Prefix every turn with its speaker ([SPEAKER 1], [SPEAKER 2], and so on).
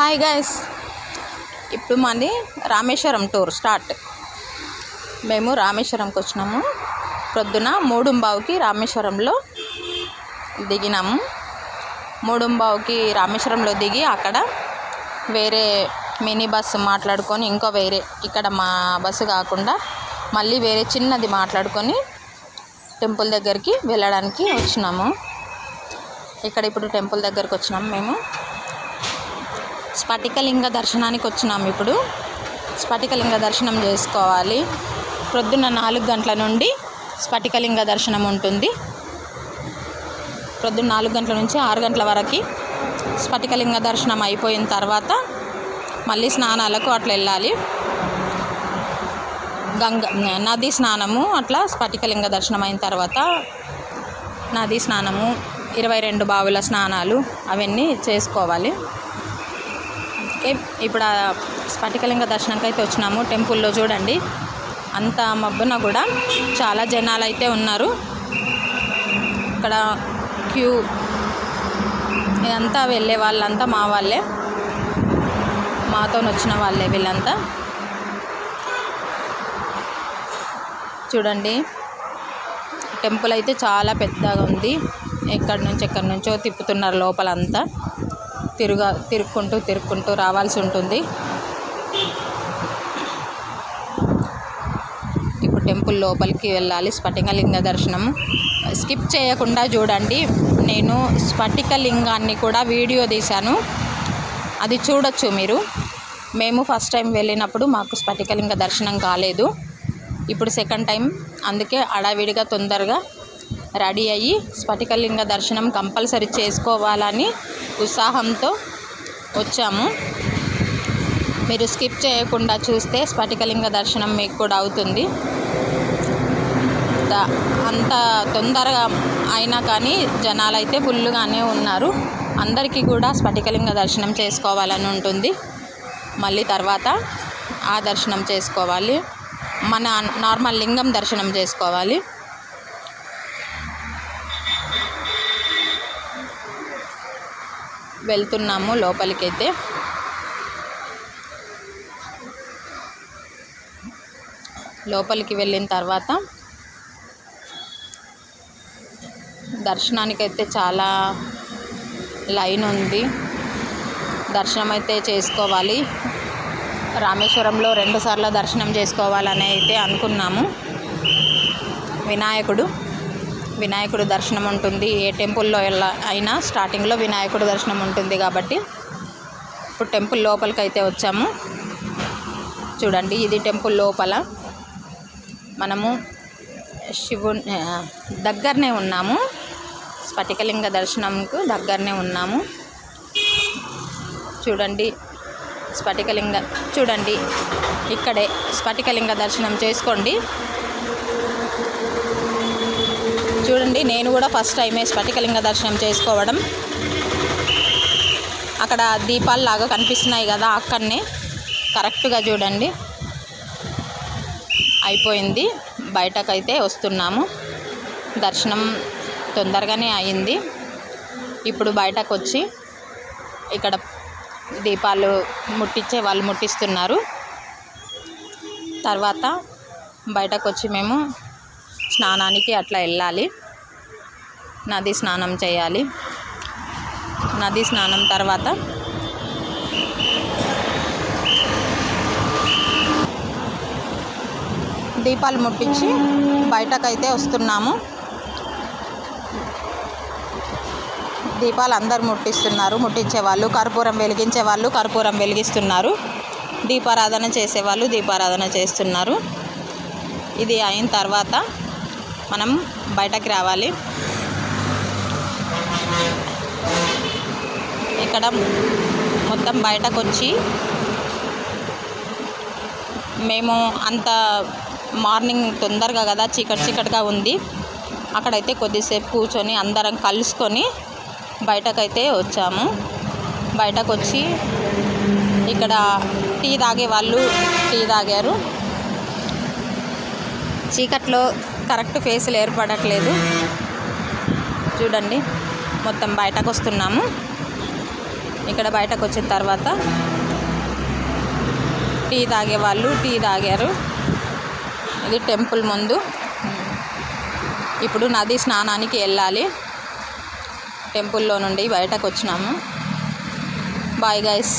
[SPEAKER 1] Hi guys ఇప్పుడు మాది Rameswaram tour start మేము రామేశ్వరంకి వచ్చినాము. ప్రొద్దున మూడుంబావుకి రామేశ్వరంలో దిగినాము. మూడుంబావుకి రామేశ్వరంలో దిగి అక్కడ వేరే మినీ బస్సు మాట్లాడుకొని ఇంకో వేరే ఇక్కడ మా బస్సు కాకుండా మళ్ళీ వేరే చిన్నది మాట్లాడుకొని టెంపుల్ దగ్గరికి వెళ్ళడానికి వచ్చినాము. ఇక్కడ ఇప్పుడు టెంపుల్ దగ్గరికి వచ్చినాము మేము. స్ఫటికలింగ దర్శనానికి వచ్చినాం ఇప్పుడు. స్ఫటికలింగ దర్శనం చేసుకోవాలి. ప్రొద్దున నాలుగు గంటల నుండి స్ఫటికలింగ దర్శనం ఉంటుంది. ప్రొద్దున నాలుగు గంటల నుంచి ఆరు గంటల వరకు స్ఫటికలింగ దర్శనం అయిపోయిన తర్వాత మళ్ళీ స్నానాలకు అట్లా వెళ్ళాలి. గంగ నది స్నానము అట్లా స్ఫటికలింగ దర్శనం అయిన తర్వాత నది స్నానము ఇరవై రెండు బావుల స్నానాలు అవన్నీ చేసుకోవాలి. ఓకే ఇప్పుడు ఆ స్ఫటికలింగ దర్శనంకి అయితే వచ్చినాము. టెంపుల్లో చూడండి. అంత మబ్బున కూడా చాలా జనాలు అయితే ఉన్నారు. ఇక్కడ క్యూ ఇదంతా వెళ్ళే వాళ్ళంతా మా వాళ్ళే. మాతో వచ్చిన వాళ్ళే వీళ్ళంతా. చూడండి. టెంపుల్ అయితే చాలా పెద్దగా ఉంది. ఎక్కడి నుంచి ఎక్కడి నుంచో తిప్పుతున్నారు లోపలంతా. తిరుగా తిరుక్కుంటూ తిరుక్కుంటూ రావాల్సి ఉంటుంది. ఇప్పుడు టెంపుల్ లోపలికి వెళ్ళాలి. స్ఫటికలింగ దర్శనం. స్కిప్ చేయకుండా చూడండి. నేను స్ఫటికలింగాన్ని కూడా వీడియో తీశాను. అది చూడొచ్చు మీరు. మేము ఫస్ట్ టైం వెళ్ళినప్పుడు మాకు స్ఫటికలింగ దర్శనం కాలేదు. ఇప్పుడు సెకండ్ టైం. అందుకే అడావిడిగా తొందరగా రెడీ అయ్యి స్ఫటికలింగ దర్శనం కంపల్సరీ చేసుకోవాలని ఉత్సాహంతో వచ్చాము. మీరు స్కిప్ చేయకుండా చూస్తే స్ఫటికలింగ దర్శనం మీకు కూడా అవుతుంది. అంత తొందరగా అయినా కానీ జనాలు అయితే ఫుల్గానే ఉన్నారు. అందరికీ కూడా స్ఫటికలింగ దర్శనం చేసుకోవాలని ఉంటుంది. మళ్ళీ తర్వాత ఆ దర్శనం చేసుకోవాలి. మన నార్మల్ లింగం దర్శనం చేసుకోవాలి. వెళ్తున్నాము లోపలికైతే. లోపలికి వెళ్ళిన తర్వాత దర్శనానికైతే చాలా లైన్ ఉంది. దర్శనం అయితే చేసుకోవాలి. రామేశ్వరంలో రెండుసార్లు దర్శనం చేసుకోవాలని అయితే అనుకున్నాము. వినాయకుడు వినాయకుడు దర్శనం ఉంటుంది. ఏ టెంపుల్లో ఎలా అయినా స్టార్టింగ్లో వినాయకుడు దర్శనం ఉంటుంది కాబట్టి ఇప్పుడు టెంపుల్ లోపలికి అయితే వచ్చాము. చూడండి ఇది టెంపుల్ లోపల మనము శివుని దగ్గరనే ఉన్నాము. స్ఫటికలింగ దర్శనంకు దగ్గరనే ఉన్నాము. చూడండి స్ఫటికలింగ చూడండి ఇక్కడే స్ఫటికలింగ దర్శనం చేసుకోండి. చూడండి నేను కూడా ఫస్ట్ టైమే స్ఫటికలింగ దర్శనం చేసుకోవడం. అక్కడ దీపాలు లాగా కనిపిస్తున్నాయి కదా అక్కడనే కరెక్ట్గా చూడండి. అయిపోయింది. బయటకైతే వస్తున్నాము. దర్శనం తొందరగానే అయింది. ఇప్పుడు బయటకు వచ్చి ఇక్కడ దీపాలు ముట్టించే వాళ్ళు ముట్టిస్తున్నారు. తర్వాత బయటకు వచ్చి మేము స్నానానికి అట్లా వెళ్ళాలి. నది స్నానం చేయాలి. నది స్నానం తర్వాత దీపాలు ముట్టించి బయటకైతే వస్తున్నాము. దీపాలు అందరు ముట్టిస్తున్నారు. ముట్టించే వాళ్ళు కర్పూరం వెలిగించే వాళ్ళు కర్పూరం వెలిగిస్తున్నారు. దీపారాధన చేసేవాళ్ళు దీపారాధన చేస్తున్నారు. ఇది అయిన తర్వాత మనం బయటకు రావాలి. ఇక్కడ మొత్తం బయటకు వచ్చి మేము అంత మార్నింగ్ తొందరగా కదా చీకటి చీకటిగా ఉంది. అక్కడైతే కొద్దిసేపు కూర్చొని అందరం కలుసుకొని బయటకైతే వచ్చాము. బయటకు వచ్చి ఇక్కడ టీ తాగే వాళ్ళు టీ తాగారు. చీకట్లో కరెక్ట్ ఫేసులు ఏర్పడట్లేదు. చూడండి మొత్తం బయటకు వస్తున్నాము ఇక్కడ బయటకు వచ్చిన తర్వాత టీ తాగే వాళ్ళు టీ తాగారు. ఇది టెంపుల్ ముందు. ఇప్పుడు నది స్నానానికి వెళ్ళాలి. టెంపుల్లో నుండి బయటకు వచ్చినాము. Bye guys